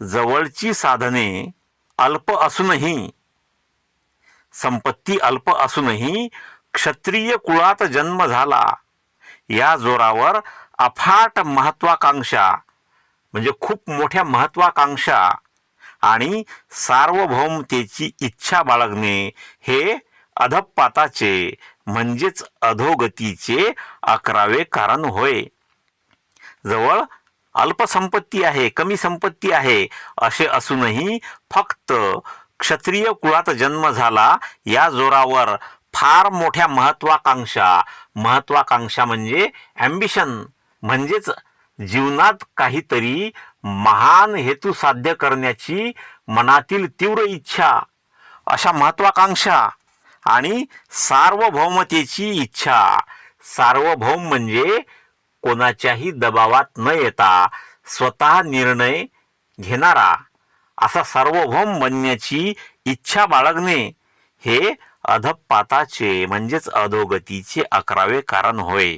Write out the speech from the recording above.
जवळची साधने अल्प असूनही संपत्ती अल्प असूनही क्षत्रिय कुळात जन्म झाला या जोरावर अफाट महत्वाकांक्षा म्हणजे खूप मोठ्या महत्वाकांक्षा आणि सार्वभौमतेची इच्छा बाळगणे हे अधपाताचे म्हणजेच अधोगतीचे अकरावे कारण होय. जवळ अल्पसंपत्ती आहे कमी संपत्ती आहे असे असूनही फक्त क्षत्रिय कुळात जन्म झाला या जोरावर फार मोठ्या महत्वाकांक्षा महत्वाकांक्षा म्हणजे ॲम्बिशन म्हणजेच जीवनात काहीतरी महान हेतू साध्य करण्याची मनातील तीव्र इच्छा अशा महत्वाकांक्षा आणि सार्वभौमतेची इच्छा. सार्वभौम म्हणजे कोणाच्याही दबावात न येता स्वतः निर्णय घेणारा असा सार्वभौम बनण्याची इच्छा बाळगणे हे अधपाताचे म्हणजेच अधोगतीचे अकरावे कारण होय.